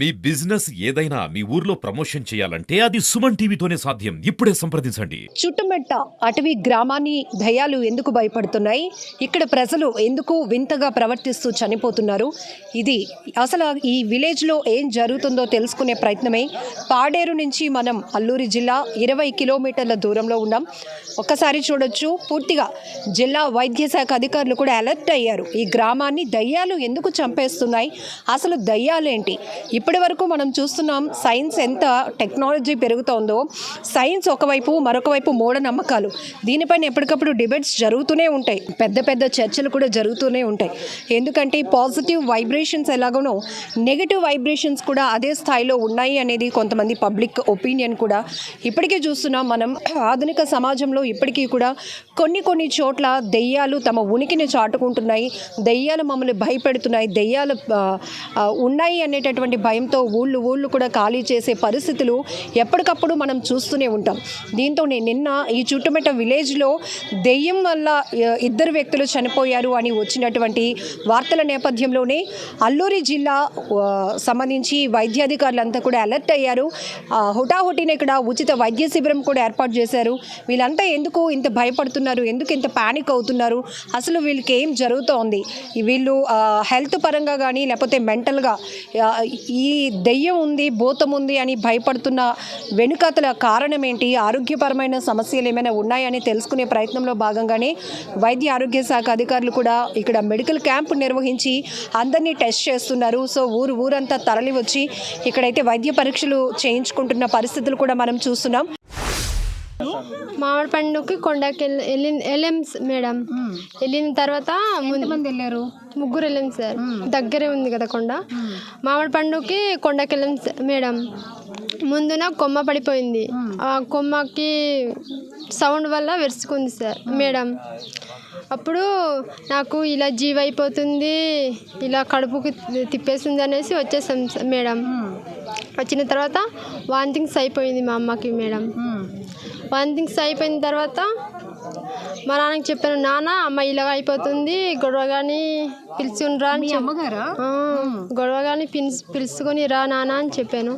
మీ business ఏదైనా మీ ఊర్లో promotion చేయాలంటే అది సుమన్ టీవీతోనే సాధ్యం. ఇప్పుడే సంప్రదించండి. చుట్టుమెట్ట అటవీ గ్రామాన్ని దయ్యాలు ఎందుకు భయపడుతున్నాయి? ఇక్కడ ప్రజలు ఎందుకు వింతగా ప్రవర్తిస్తూ చనిపోతున్నారు? ఇది అసలు ఈ విలేజ్లో ఏం జరుగుతుందో తెలుసుకునే ప్రయత్నమే. పాడేరు నుంచి మనం అల్లూరి జిల్లా ఇరవై కిలోమీటర్ల దూరంలో ఉన్నాం. ఒక్కసారి చూడొచ్చు. పూర్తిగా జిల్లా వైద్య శాఖ అధికారులు కూడా అలర్ట్ అయ్యారు. ఈ గ్రామాన్ని దయ్యాలు ఎందుకు చంపేస్తున్నాయి? అసలు దయ్యాలేంటి? ఇప్పటి వరకు మనం చూస్తున్నాం సైన్స్ ఎంత టెక్నాలజీ పెరుగుతోందో. సైన్స్ ఒకవైపు మరొక వైపు మూఢనమ్మకాలు. దీనిపైన ఎప్పటికప్పుడు డిబేట్స్ జరుగుతూనే ఉంటాయి. పెద్ద పెద్ద చర్చలు కూడా జరుగుతూనే ఉంటాయి. ఎందుకంటే పాజిటివ్ వైబ్రేషన్స్ ఎలాగోనో నెగిటివ్ వైబ్రేషన్స్ కూడా అదే స్థాయిలో ఉన్నాయి అనేది కొంతమంది పబ్లిక్ ఒపీనియన్ కూడా. ఇప్పటికీ చూస్తున్నాం మనం ఆధునిక సమాజంలో ఇప్పటికీ కూడా కొన్ని కొన్ని చోట్ల దెయ్యాలు తమ ఉనికిని చాటుకుంటున్నాయి. దెయ్యాలు మమ్మల్ని భయపెడుతున్నాయి. దెయ్యాలు ఉన్నాయి అనేటటువంటి భయంతో ఊళ్ళు ఊళ్ళు కూడా ఖాళీ చేసే పరిస్థితులు ఎప్పటికప్పుడు మనం చూస్తూనే ఉంటాం. దీంతో నేను నిన్న ఈ చుట్టుమెట్ట విలేజ్లో దెయ్యం వల్ల ఇద్దరు వ్యక్తులు చనిపోయారు అని వచ్చినటువంటి వార్తల నేపథ్యంలోనే అల్లూరి జిల్లా సంబంధించి వైద్యాధికారులంతా కూడా అలర్ట్ అయ్యారు. హుటాహుటిన ఇక్కడ ఉచిత వైద్య శిబిరం కూడా ఏర్పాటు చేశారు. వీళ్ళంతా ఎందుకు ఇంత భయపడుతున్నారు? ఎందుకు ఇంత ప్యానిక్ అవుతున్నారు? అసలు వీళ్ళకి ఏం జరుగుతోంది? వీళ్ళు హెల్త్ పరంగా కానీ లేకపోతే మెంటల్గా ఈ ఈ దెయ్యం ఉంది భూతం ఉంది అని భయపడుతున్న వెనుకతల కారణం ఏంటి? ఆరోగ్యపరమైన సమస్యలు ఏమైనా ఉన్నాయని తెలుసుకునే ప్రయత్నంలో భాగంగానే వైద్య ఆరోగ్య శాఖ అధికారులు కూడా ఇక్కడ మెడికల్ క్యాంప్ నిర్వహించి అందరినీ టెస్ట్ చేస్తున్నారు. సో ఊరు ఊరంతా తరలి వచ్చి ఇక్కడైతే వైద్య పరీక్షలు చేయించుకుంటున్న పరిస్థితులు కూడా మనం చూస్తున్నాం. మామిడి పండుకి కొండకి వెళ్ళి వెళ్ళాం మేడం. వెళ్ళిన తర్వాత ముందు ఎంతమంది వెళ్ళారు? ముగ్గురు వెళ్ళాం సార్. దగ్గరే ఉంది కదా కొండ. మామిడి పండుకి కొండకి వెళ్ళాం మేడం. ముందున కొమ్మ పడిపోయింది. ఆ కొమ్మకి సౌండ్ వల్ల వెరుచుకుంది సార్ మేడం. అప్పుడు నాకు ఇలా జీవ అయిపోతుంది ఇలా కడుపుకి తిప్పేస్తుంది అనేసి వచ్చేసాం మేడం. వచ్చిన తర్వాత వాంతింగ్స్ అయిపోయింది మా అమ్మకి మేడం. వాంతింగ్స్ అయిపోయిన తర్వాత మా నాన్నకి చెప్పాను నాన్న అమ్మ ఇలాగ అయిపోతుంది గొడవ కానీ పిలుచుకుని రా అని అమ్మగారా? గొడవ కానీ పిలుచు పిలుచుకొని రా నాన్న అని చెప్పాను.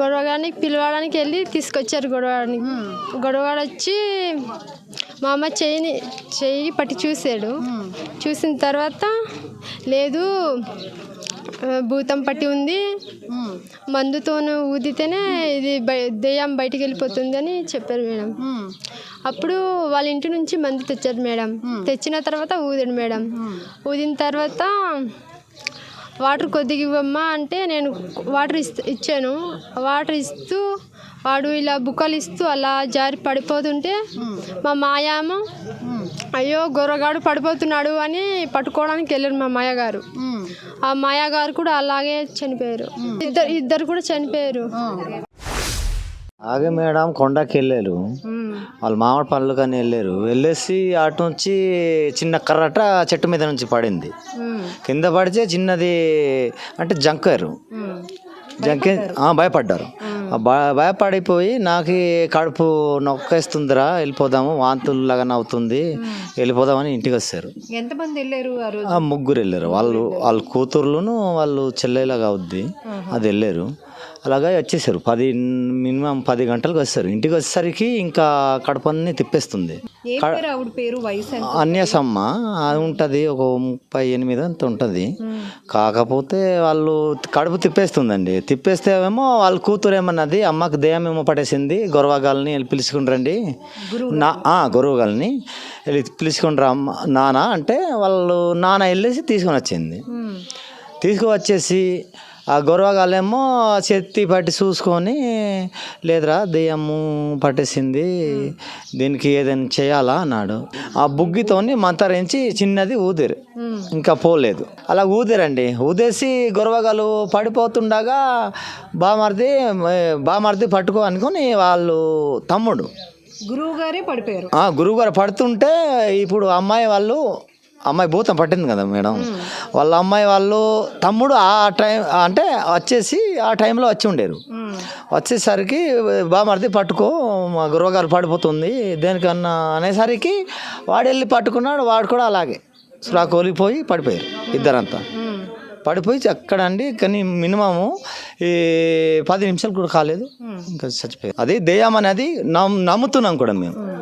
గొడవగానికి పిలవడానికి వెళ్ళి తీసుకొచ్చారు గొడవడానికి గొడవగాడు వచ్చి మా అమ్మ చెయ్యిని చెయ్యి పట్టి చూశాడు. చూసిన తర్వాత లేదు భూతం పట్టి ఉంది. మందుతోను ఊదితేనే ఇది దెయ్యం బయటికి వెళ్ళిపోతుంది అని చెప్పారు మేడం. అప్పుడు వాళ్ళ ఇంటి నుంచి మందు తెచ్చారు మేడం. తెచ్చిన తర్వాత ఊదాడు మేడం. ఊదిన తర్వాత వాటర్ కొద్దిగా ఇవ్వమ్మా అంటే నేను వాటర్ ఇస్తూ ఇచ్చాను. వాటర్ ఇస్తూ వాడు ఇలా బుక్కలు ఇస్తూ అలా జారి పడిపోతుంటే మా మాయామ అయ్యో గొర్రగాడు పడిపోతున్నాడు అని పట్టుకోవడానికి వెళ్ళారు మా మాయగారు. ఆ మాయగారు కూడా అలాగే చనిపోయారు. ఇద్దరు ఇద్దరు కూడా చనిపోయారు. ఆగే మేడం కొండకి వెళ్ళారు. వాళ్ళు మామిడి పళ్ళు కానీ వెళ్ళారు. వెళ్ళేసి అటు నుంచి చిన్న కర్రట చెట్టు మీద నుంచి పడింది. కింద పడితే చిన్నది అంటే జంకారు. జంకే భయపడ్డారు. భయపడిపోయి నాకు కడుపు నొక్కేస్తుందిరా వెళ్ళిపోదాము వాంతులు లాగా అవుతుంది వెళ్ళిపోదామని ఇంటికి వస్తారు ఎంతమంది వెళ్ళారు ముగ్గురు వెళ్ళారు. వాళ్ళు వాళ్ళ కూతుర్లును వాళ్ళు చెల్లెలాగా అవుద్ది. అది వెళ్ళారు. అలాగే వచ్చేసారు. పది మినిమం పది గంటలకు వస్తారు ఇంటికి వచ్చేసరికి ఇంకా కడపన్ని తిప్పేస్తుంది. అన్యసమ్మ. అది ఉంటుంది ఒక ముప్పై ఎనిమిది అంత ఉంటుంది. కాకపోతే వాళ్ళు కడుపు తిప్పేస్తుందండి. తిప్పేస్తే ఏమో వాళ్ళ కూతురు ఏమన్నది అమ్మకి దేయం ఏమో పట్టేసింది గొరవగాలని వెళ్ళి పిలుచుకుని రండి. నా గొరవగాలని వెళ్ళి పిలుచుకుని రా అమ్మ నాన్న అంటే వాళ్ళు నాన్న వెళ్ళేసి తీసుకొని వచ్చింది. తీసుకువచ్చేసి ఆ గొరవగాలేమో చెత్తి పట్టి చూసుకొని లేదురా దెయ్యము పట్టేసింది దీనికి ఏదైనా చేయాలా అన్నాడు. ఆ బుగ్గితోని మంతరించి చిన్నది ఊదిరు. ఇంకా పోలేదు. అలా ఊదిరండి. ఊదేసి గొరవగాలు పడిపోతుండగా బామర్ది బామర్ది పట్టుకో అనుకొని వాళ్ళు తమ్ముడు. గురువు గారే పడిపోయారు. ఆ గురువుగారు పడుతుంటే ఇప్పుడు అమ్మాయి వాళ్ళు అమ్మాయి భూతం పట్టింది కదా మేడం. వాళ్ళ అమ్మాయి వాళ్ళు తమ్ముడు ఆ టైం అంటే వచ్చేసి ఆ టైంలో వచ్చి ఉండేరు. వచ్చేసరికి బామర్ది పట్టుకో మా గురువుగారు పడిపోతుంది దేనికన్నా అనేసరికి వాడు వెళ్ళి పట్టుకున్నాడు వాడు కూడా అలాగే. సురా కోలిపోయి పడిపోయారు ఇద్దరంతా. పడిపోయి అక్కడ అండి కానీ మినిమము ఈ పది నిమిషాలు కూడా కాలేదు. ఇంకా చచ్చిపోయారు. అది దెయ్యం అనేది నమ్ నమ్ముతున్నాం కూడా మేము.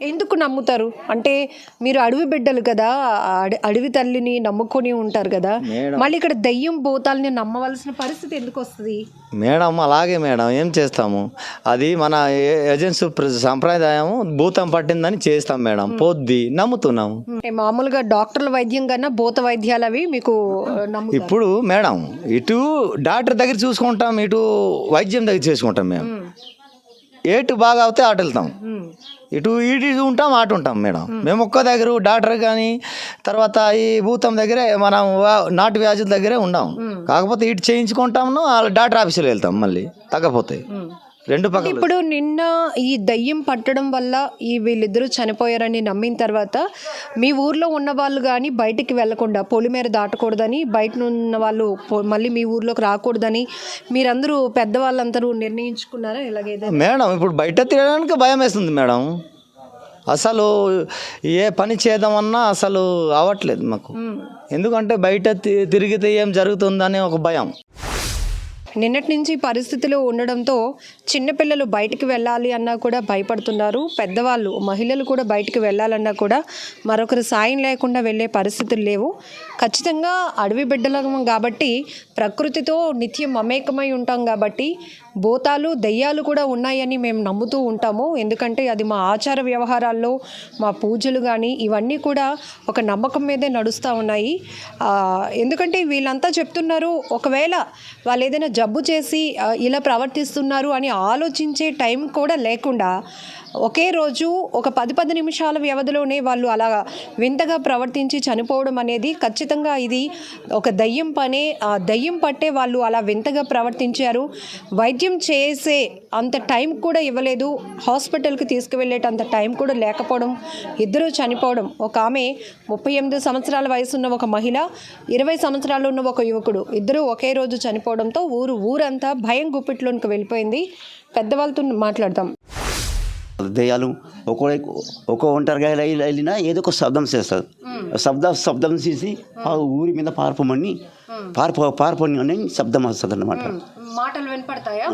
ఎందుకు నమ్ముతారు? అంటే మీరు అడవి బిడ్డలు కదా అడ- అడవి తల్లిని నమ్ముకొని ఉంటారు కదా మళ్ళీ ఇక్కడ దయ్యం భూతాలని నమ్మవలసిన పరిస్థితి ఎందుకు వస్తుంది? మేడం అలాగే మేడం ఏం చేస్తాము? అది మన ఏజెన్సీ ప్ర- సంప్రదాయం భూతం పట్టిందని చేస్తాం మేడం పొద్ది నమ్ముతున్నాము. మామూలుగా డాక్టర్ల వైద్యం కన్నా భూత వైద్యాలు అవి మీకు ఇప్పుడు మేడం ఇటు డాక్టర్ దగ్గర చూసుకుంటాం ఇటు వైద్యం దగ్గర చేసుకుంటాం మేము. ఏటు బాగా అవుతే అటు వెళ్తాం. ఇటు ఇటు ఉంటాం అటు ఉంటాం మేడం. మేము. ఒక్క దగ్గర డాక్టర్ కానీ తర్వాత ఈ భూతం దగ్గరే మనం నాటు వ్యాధుల దగ్గరే ఉన్నాం. కాకపోతే ఇటు చేయించుకుంటాము డాక్టర్ ఆఫీసులో వెళ్తాం మళ్ళీ తగ్గపోతాయి రెండు పక్కల. ఇప్పుడు నిన్న ఈ దయ్యం పట్టడం వల్ల ఈ వీళ్ళిద్దరూ చనిపోయారని నమ్మిన తర్వాత మీ ఊర్లో ఉన్న వాళ్ళు కానీ బయటికి వెళ్ళకుండా పొలిమేర దాటకూడదని బయట ఉన్న వాళ్ళు మళ్ళీ మీ ఊర్లోకి రాకూడదని మీరందరూ పెద్దవాళ్ళందరూ నిర్ణయించుకున్నారా? ఇలాగేదో మేడం ఇప్పుడు బయట తిరగడానికి భయం వేస్తుంది మేడం. అసలు ఏ పని చేద్దామన్నా అసలు అవ్వట్లేదు మాకు. ఎందుకంటే బయట తిరిగితే ఏం జరుగుతుందని ఒక భయం. నిన్నటి నుంచి పరిస్థితులు ఉండడంతో చిన్నపిల్లలు బయటికి వెళ్ళాలి అన్నా కూడా భయపడుతున్నారు. పెద్దవాళ్ళు మహిళలు కూడా బయటికి వెళ్ళాలన్నా కూడా మరొకరు సాయం లేకుండా వెళ్ళే పరిస్థితులు లేవు. ఖచ్చితంగా అడవి బిడ్డలం కాబట్టి ప్రకృతితో నిత్యం మమేకమై ఉంటాం కాబట్టి భూతాలు దెయ్యాలు కూడా ఉన్నాయని మేము నమ్ముతూ ఉంటాము. ఎందుకంటే అది మా ఆచార వ్యవహారాల్లో మా పూజలు కానీ ఇవన్నీ కూడా ఒక నమ్మకం మీదే నడుస్తూ ఉన్నాయి. ఎందుకంటే వీళ్ళంతా చెప్తున్నారు ఒకవేళ వాళ్ళు ఏదైనా జబ్బు చేసి ఇలా ప్రవర్తిస్తున్నారు అని ఆలోచించే టైం కూడా లేకుండా ఒకే రోజు ఒక పది పది నిమిషాల వ్యవధిలోనే వాళ్ళు అలా వింతగా ప్రవర్తించి చనిపోవడం అనేది ఖచ్చితంగా ఇది ఒక దయ్యం పనే ఆ దయ్యం పట్టే వాళ్ళు అలా వింతగా ప్రవర్తించారు. వైద్యం చేసే అంత టైం కూడా ఇవ్వలేదు. హాస్పిటల్కి తీసుకువెళ్ళేటంత టైం కూడా లేకపోవడం ఇద్దరూ చనిపోవడం. ఒక ఆమె ముప్పై ఎనిమిది సంవత్సరాల వయసున్న ఒక మహిళ ఇరవై సంవత్సరాలు ఉన్న ఒక యువకుడు. ఇద్దరూ ఒకే రోజు చనిపోవడంతో ఊరు ఊరంతా భయం గుప్పిట్లోనికి వెళ్ళిపోయింది. పెద్దవాళ్ళతో మాట్లాడదాం. దెయ్యాలు ఒక్కో ఒక్కో ఒంటరిగా వెళ్ళినా ఏదో ఒక శబ్దం చేస్తారు శబ్ద శబ్దం చేసి ఆ ఊరి మీద పారిపోమని పారిపో పారిపోని అని శబ్దం వస్తుంది అనమాట మాటలు వినపడతాయా?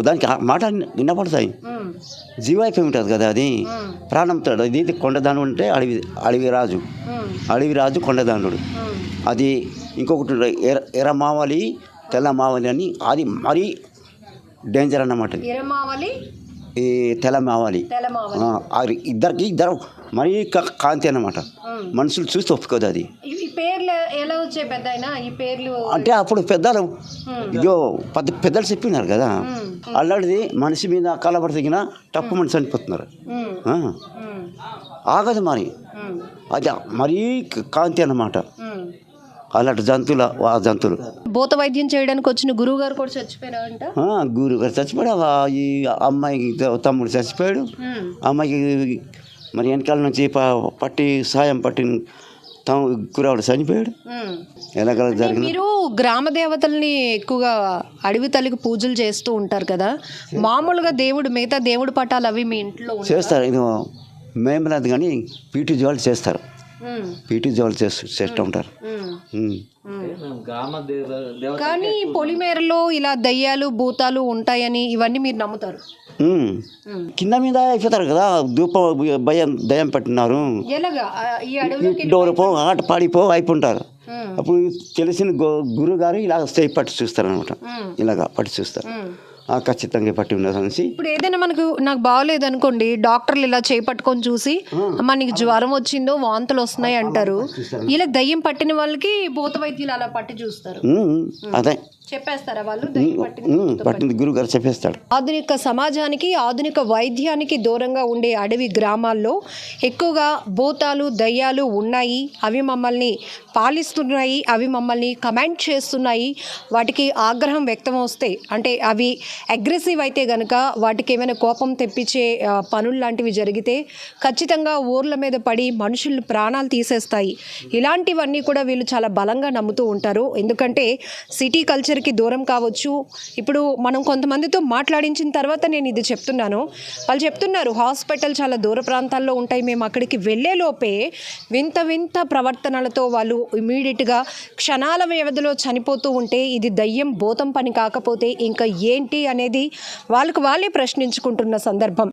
దానికి ఆ మాట వినపడతాయి. జీవ అయిపోయి ఉంటుంది కదా అది. ప్రాణంతో ఇది కొండదాను అంటే అడవి అడవి రాజు. అడవి రాజు కొండదానుడు. అది ఇంకొకటి ఉంటుంది, ఎర్ర ఎర్ర మావలి తెల్ల మావలి అని అది మరీ డేంజర్ అన్నమాట ఇరమావలి ఈ తెలమావలి ఆ ఇద్దరికి ఇద్దరు మరీ కాంతి అన్నమాట. మనుషులు చూస్తే ఒప్పుకోదు అది. అంటే అప్పుడు పెద్దలు. ఇదో పెద్ద పెద్దలు చెప్పినారు కదా. అల్లాడిది మనిషి మీద కలబడితగిన తప్పు మనిషి చనిపోతున్నారు. ఆగదు మరి. అది మరీ కాంతి అన్నమాట. అలాంటి జంతువుల ఆ జంతువులు. భూత వైద్యం చేయడానికి వచ్చిన గురువు గారు కూడా చచ్చిపోయారంట? ఆ, గురు చచ్చిపోయాడు. ఈ అమ్మాయికి తమ్ముడు చచ్చిపోయాడు. అమ్మాయికి మరి వెనకాల నుంచి పట్టి సాయం పట్టి తమ కురావుడు చనిపోయాడు. ఎలాగల జరిగింది మీరు గ్రామ దేవతల్ని ఎక్కువగా అడవి తల్లికి పూజలు చేస్తూ ఉంటారు కదా? మామూలుగా దేవుడు మిగతా దేవుడి పటాలు అవి మీ ఇంట్లో చేస్తారు. ఇది మేము లేదు కానీ పీటీ జోళ్ళు చేస్తారు. పీటీ జోళ్ళు చేస్తూ చేస్తూ ఉంటారు. కానీ పొలిమేరలో ఇలా దయ్యాలు భూతాలు ఉంటాయని ఇవన్నీ మీరు నమ్ముతారు. కింద మీద అయిపోతారు కదా ధూప భయం దయం పెట్టినారు. ఎలాగా? ఆ, ఈ అడవిలోకి డోరు పో ఆట పాడిపో అయిపోంటారు. అప్పుడు తెలిసిన గు- గురువు గారు ఇలా పట్టి చూస్తారు అనమాట ఇలాగా పట్టి చూస్తారు. ఖచ్చితంగా పట్టి అనేసి ఇప్పుడు ఏదైనా మనకు నాకు బాగోలేదు అనుకోండి డాక్టర్లు ఇలా చేపట్టుకొని చూసి అమ్మ నీకు జ్వరం వచ్చిందో వాంతులు వస్తున్నాయి అంటారు. ఇలా దయ్యం పట్టిన వాళ్ళకి భూత వైద్యులు అలా పట్టి చూస్తారు. అదే. చెప్పేస్తారా వాళ్ళు? పట్టింది గురువు గారు చెప్పేస్తాడు. ఆధునిక సమాజానికి ఆధునిక వైద్యానికి దూరంగా ఉండే అడవి గ్రామాల్లో ఎక్కువగా భూతాలు దయ్యాలు ఉన్నాయి. అవి మమ్మల్ని పాలిస్తున్నాయి అవి మమ్మల్ని కమెంట్ చేస్తున్నాయి. వాటికి ఆగ్రహం వ్యక్తం వస్తే అంటే అవి అగ్రెసివ్ అయితే గనక వాటికి ఏమైనా కోపం తెప్పించే పనులు లాంటివి జరిగితే ఖచ్చితంగా ఊర్ల మీద పడి మనుషులు ప్రాణాలు తీసేస్తాయి. ఇలాంటివన్నీ కూడా వీళ్ళు చాలా బలంగా నమ్ముతూ ఉంటారు. ఎందుకంటే సిటీ కల్చర్కి దూరం కావచ్చు. ఇప్పుడు మనం కొంతమందితో మాట్లాడించిన తర్వాత నేను ఇది చెప్తున్నాను. వాళ్ళు చెప్తున్నారు హాస్పిటల్ చాలా దూర ప్రాంతాల్లో ఉంటాయి. మేము అక్కడికి వెళ్ళేలోపే వింత వింత ప్రవర్తనలతో వాళ్ళు ఇమీడియట్గా క్షణాల వ్యవధిలో చనిపోతూ ఉంటే ఇది దయ్యం భూతం పని కాకపోతే ఇంకా ఏంటి అనేది వాళ్ళకు వాళ్ళే ప్రశ్నించుకుంటున్న సందర్భం.